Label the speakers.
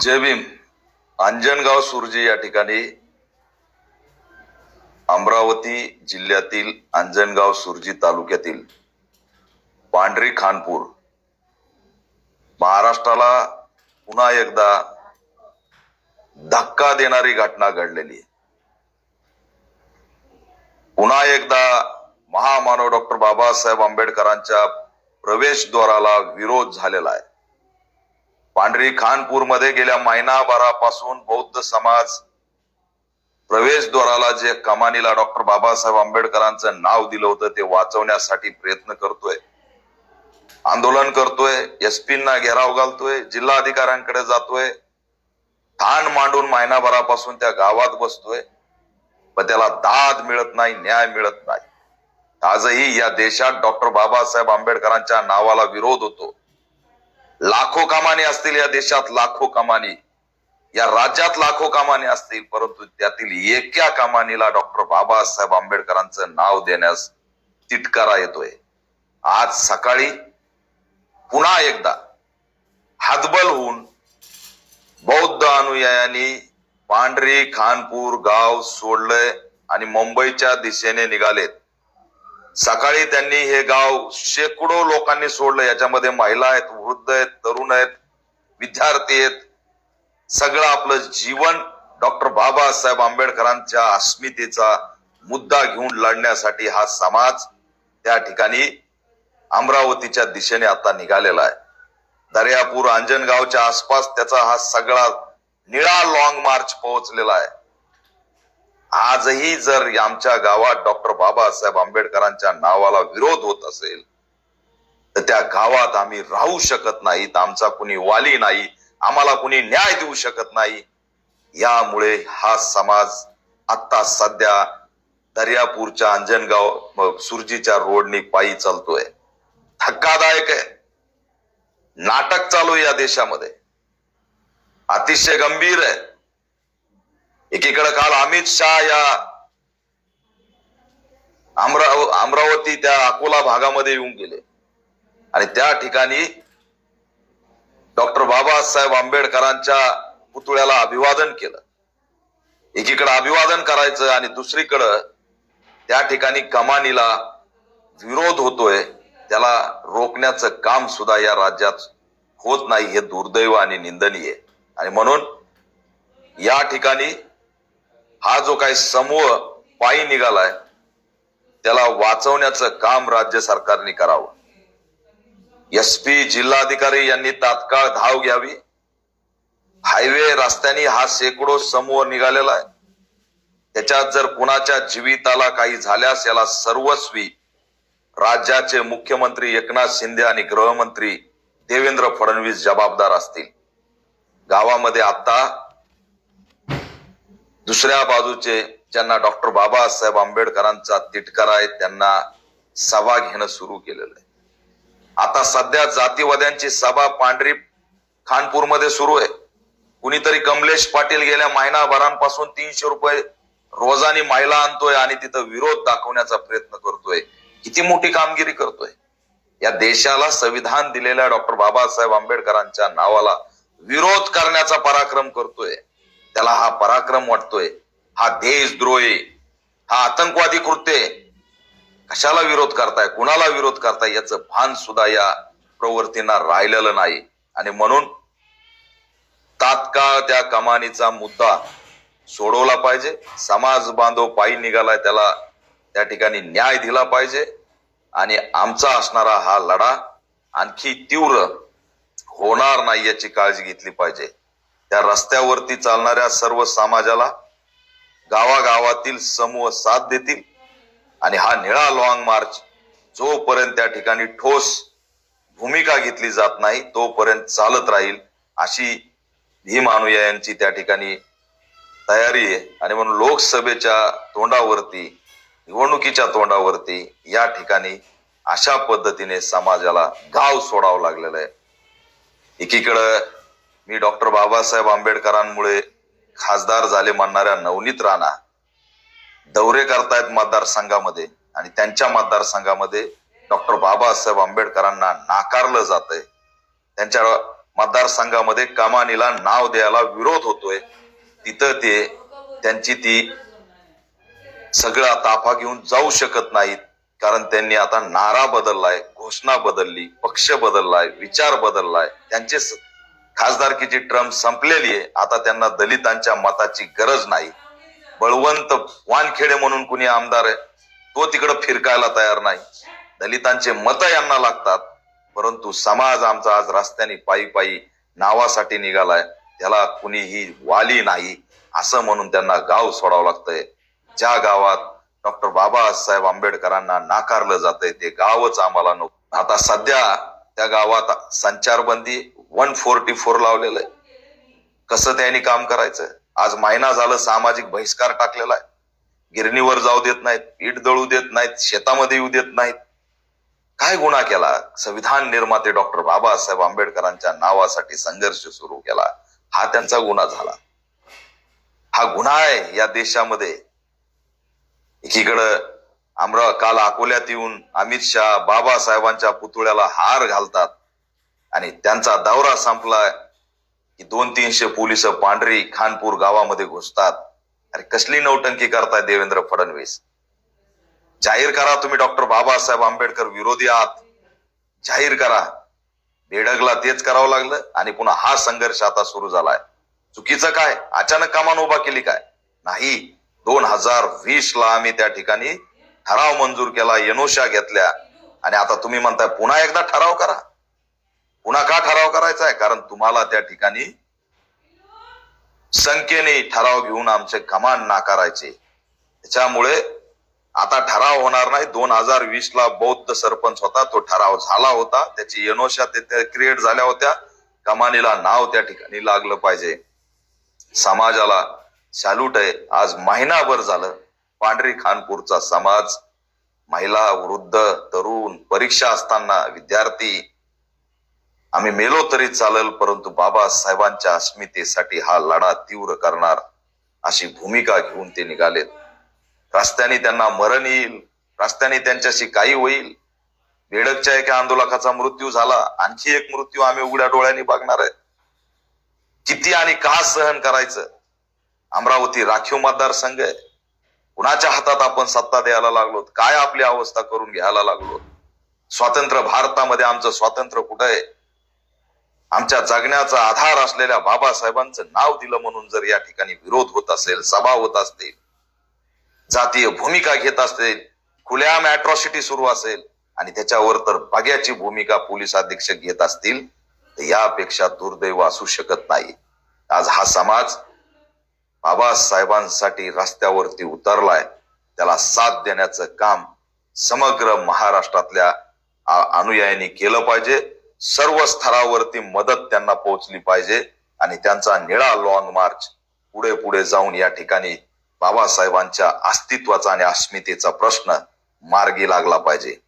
Speaker 1: जय भीम. अंजनगाव सुरजी या ठिकाणी अमरावती जिल्ह्यातील अंजनगाव सुरजी तालुक्यातील पांढरी खानपूर महाराष्ट्राला पुन्हा एकदा धक्का देणारी घटना घडलेली आहे. पुन्हा एकदा महामानव डॉक्टर बाबासाहेब आंबेडकरांच्या प्रवेशद्वाराला विरोध झालेला आहे. पांढरी खानपूरमध्ये गेल्या महिनाभरापासून बौद्ध समाज प्रवेशद्वाराला जे कमानीला डॉक्टर बाबासाहेब आंबेडकरांचं नाव दिलं होतं ते वाचवण्यासाठी प्रयत्न करतोय. आंदोलन करतोय एसपींना घेराव घालतोय जिल्हाधिकाऱ्यांकडे जातोय. ठाण मांडून महिनाभरापासून त्या गावात बसतोय पण त्याला दाद मिळत नाही न्याय मिळत नाही. आजही या देशात डॉक्टर बाबासाहेब आंबेडकरांच्या नावाला विरोध होतो. लाखो कमानी असतील या देशात लाखो कमानी. या राज्यात लाखो कमानी असतील परंतु त्यातील एका कमानीला डॉक्टर बाबासाहेब आंबेडकरांचं नाव देण्यास तिटकारा येतोय. आज सकाळी पुन्हा एकदा हातबल होऊन बौद्ध अनुयायांनी पांढरी खानपूर गाव सोडलंय आणि मुंबईच्या दिशेने निघालेत. सकाळी त्यांनी हे गाव शेकडो लोकांनी सोडलं. याच्यामध्ये महिला आहेत वृद्ध आहेत तरुण आहेत विद्यार्थी आहेत. सगळं आपलं जीवन डॉक्टर बाबासाहेब आंबेडकरांच्या अस्मितेचा मुद्दा घेऊन लढण्यासाठी हा समाज त्या ठिकाणी अमरावतीच्या दिशेने आता निघालेला आहे. दर्यापूर अंजनगावच्या आसपास त्याचा हा सगळा निळा लॉंग मार्च पोहोचलेला आहे. आजही जर आमच्या गावात डॉक्टर बाबासाहेब आंबेडकरांच्या नावाला विरोध होत असेल तर त्या गावात आम्ही राहू शकत नाहीत आमचा कुणी वाली नाही आम्हाला कुणी न्याय देऊ शकत नाही. यामुळे हा समाज आता सध्या दर्यापूरच्या अंजनगाव सुरजीच्या रोडनी पायी चालतोय. धक्कादायक आहे. नाटक चालू आहे या देशामध्ये. अतिशय गंभीर आहे. एकीकडे काल अमित शहा या अमराव अमरावती त्या अकोला भागामध्ये येऊन गेले. आणि त्या ठिकाणी डॉक्टर बाबासाहेब आंबेडकरांच्या पुतळ्याला अभिवादन केलं. एकीकडे अभिवादन करायचं आणि दुसरीकडं त्या ठिकाणी कमानीला विरोध होतोय त्याला रोखण्याचं काम सुद्धा या राज्यात होत नाही हे दुर्दैव आणि निंदनीय. आणि म्हणून या ठिकाणी हा जो काही समूह पायी निघालाय त्याला वाचवण्याचं काम राज्य सरकारने करावं. एस पी जिल्हाधिकारी यांनी तात्काळ धाव घ्यावी. हायवे रस्त्याने हा शेकडो समूह निघालेला आहे. त्याच्यात जर कुणाच्या जीविताला काही झाल्यास याला सर्वस्वी राज्याचे मुख्यमंत्री एकनाथ शिंदे आणि गृहमंत्री देवेंद्र फडणवीस जबाबदार असतील. गावामध्ये आता दुसऱ्या बाजूचे ज्यांना डॉक्टर बाबासाहेब आंबेडकरांचा तिटकारा आहे त्यांना सभा घेणं सुरू केलेलं आहे. आता सध्या जातीवाद्यांची सभा पांढरी खानपूरमध्ये सुरू आहे. कुणीतरी कमलेश पाटील गेल्या महिनाभरांपासून तीनशे रुपये रोजानी महिला आणतोय आणि तिथं विरोध दाखवण्याचा प्रयत्न करतोय. किती मोठी कामगिरी करतोय? या देशाला संविधान दिलेल्या डॉक्टर बाबासाहेब आंबेडकरांच्या नावाला विरोध करण्याचा पराक्रम करतोय. त्याला हा पराक्रम वाटतोय. हा देशद्रोही हा आतंकवादी कृत्य कशाला विरोध करताय? कुणाला विरोध करताय? याचं भान सुद्धा या प्रवृत्तींना राहिलेलं नाही. आणि म्हणून तात्काळ त्या कमानीचा मुद्दा सोडवला पाहिजे. समाज बांधव पायी निघालाय त्याला त्या ठिकाणी न्याय दिला पाहिजे. आणि आमचा असणारा हा लढा आणखी तीव्र होणार नाही याची काळजी घेतली पाहिजे. त्या रस्त्यावरती चालणाऱ्या सर्व समाजाला गावागावातील समूह साथ देतील आणि हा निळा लॉंग मार्च जोपर्यंत त्या ठिकाणी ठोस भूमिका घेतली जात नाही तोपर्यंत चालत राहील अशी भीम अनुयायांची त्या ठिकाणी तयारी आहे. आणि म्हणून लोकसभेच्या तोंडावरती निवडणुकीच्या तोंडावरती या ठिकाणी अशा पद्धतीने समाजाला गाव सोडावं लागलेलं आहे. एकीकडं मी डॉक्टर बाबासाहेब आंबेडकरांमुळे खासदार झाले म्हणणाऱ्या नवनीत राणा दौरे करतायत मतदारसंघामध्ये आणि त्यांच्या मतदारसंघामध्ये डॉक्टर बाबासाहेब आंबेडकरांना नाकारलं जात आहे त्यांच्या मतदारसंघामध्ये कमानीला नाव द्यायला विरोध होतोय. तिथं ते त्यांची ती सगळा ताफा घेऊन जाऊ शकत नाहीत. कारण त्यांनी आता नारा बदललाय घोषणा बदलली पक्ष बदललाय विचार बदललाय. त्यांचे खासदारकीची ट्रम संपलेली आहे. आता त्यांना दलितांच्या मताची गरज नाही. बळवंत वानखेडे म्हणून कुणी आमदार आहे तो तिकडं फिरकायला तयार नाही. दलितांचे मत यांना लागतात परंतु समाज आमचा आज रस्त्याने पायी पायी नावासाठी निघालाय. त्याला कुणीही वाली नाही असं म्हणून त्यांना गाव सोडावं लागतंय. ज्या गावात डॉक्टर बाबासाहेब आंबेडकरांना नाकारलं जातंय ते गावच आम्हाला नको. आता सध्या त्या गावात संचारबंदी वन फोर्टी फोर लावलेलं आहे कसं त्यांनी काम करायचं आज महिना झालं सामाजिक बहिष्कार टाकलेला आहे. गिरणीवर जाऊ देत नाहीत पीठ दळू देत नाहीत शेतामध्ये येऊ देत नाहीत. काय गुन्हा केला? संविधान निर्माते डॉक्टर बाबासाहेब आंबेडकरांच्या नावासाठी संघर्ष सुरू केला. हा त्यांचा गुन्हा झाला. हा गुन्हा आहे या देशामध्ये. एकीकडं आमरा काल अकोल्यात येऊन अमित शहा बाबासाहेबांच्या पुतळ्याला हार घालतात. आणि त्यांचा दौरा संपला की दोन तीनशे पोलीस पांढरी खानपूर गावामध्ये घुसतात. अरे कसली नौटंकी करताय देवेंद्र फडणवीस? जाहीर करा तुम्ही डॉक्टर बाबासाहेब आंबेडकर विरोधी आहात. जाहीर करा. बेडगला तेच करावं लागलं आणि पुन्हा हा संघर्ष आता सुरू झालाय. चुकीचं काय? अचानक कामान उभा केली काय? नाही. दोन हजार वीस ला आम्ही त्या ठिकाणी ठराव मंजूर केला यनोशा घेतल्या. आणि आता तुम्ही म्हणताय पुन्हा एकदा ठराव करा. पुन्हा का ठराव करायचा आहे कारण तुम्हाला त्या ठिकाणी संख्येने ठराव घेऊन आमचे कमान नाकारायचे. त्याच्यामुळे आता ठराव होणार नाही. दोन हजार वीस ला बौद्ध सरपंच होता. तो ठराव झाला होता. त्याची यनोशा ते क्रिएट झाल्या होत्या. कमानीला नाव त्या ठिकाणी लागलं पाहिजे. समाजाला सॅल्यूट आहे. आज महिनाभर झालं. पांढरी खानपूरचा समाज महिला वृद्ध तरुण परीक्षा असताना विद्यार्थी आम्ही मेलो तरी चालेल परंतु बाबासाहेबांच्या अस्मितेसाठी हा लढा तीव्र करणार अशी भूमिका घेऊन ते निघालेत. रस्त्याने त्यांना मरण येईल रस्त्याने त्यांच्याशी काही होईल. बेडकच्या एका आंदोलकाचा मृत्यू झाला आणखी एक मृत्यू आम्ही उघड्या डोळ्यांनी बघणार आहे. किती आणि का सहन करायचं? अमरावती राखीव मतदारसंघ आहे. कुणाच्या हातात आपण सत्ता द्यायला लागलो? काय आपली अवस्था करून घ्यायला लागलो? स्वातंत्र्य भारतामध्ये आमचं स्वातंत्र्य कुठं आहे? आमच्या जगण्याचा आधार असलेल्या बाबासाहेबांचं नाव दिलं म्हणून जर या ठिकाणी विरोध होत असेल सभा होत असतील जातीय भूमिका घेत असतील खुल्या अॅट्रॉसिटी सुरू असेल आणि त्याच्यावर तर बग्याची भूमिका पोलीस अधीक्षक घेत असतील तर यापेक्षा दुर्दैव असू शकत नाही. आज हा समाज बाबासाहेबांसाठी रस्त्यावरती उतरलाय. त्याला साथ देण्याचं काम समग्र महाराष्ट्रातल्या अनुयायांनी केलं पाहिजे. सर्व स्तरावरती मदत त्यांना पोहोचली पाहिजे आणि त्यांचा निळा लॉंग मार्च पुढे पुढे जाऊन या ठिकाणी बाबासाहेबांच्या अस्तित्वाचा आणि अस्मितेचा प्रश्न मार्गी लागला पाहिजे.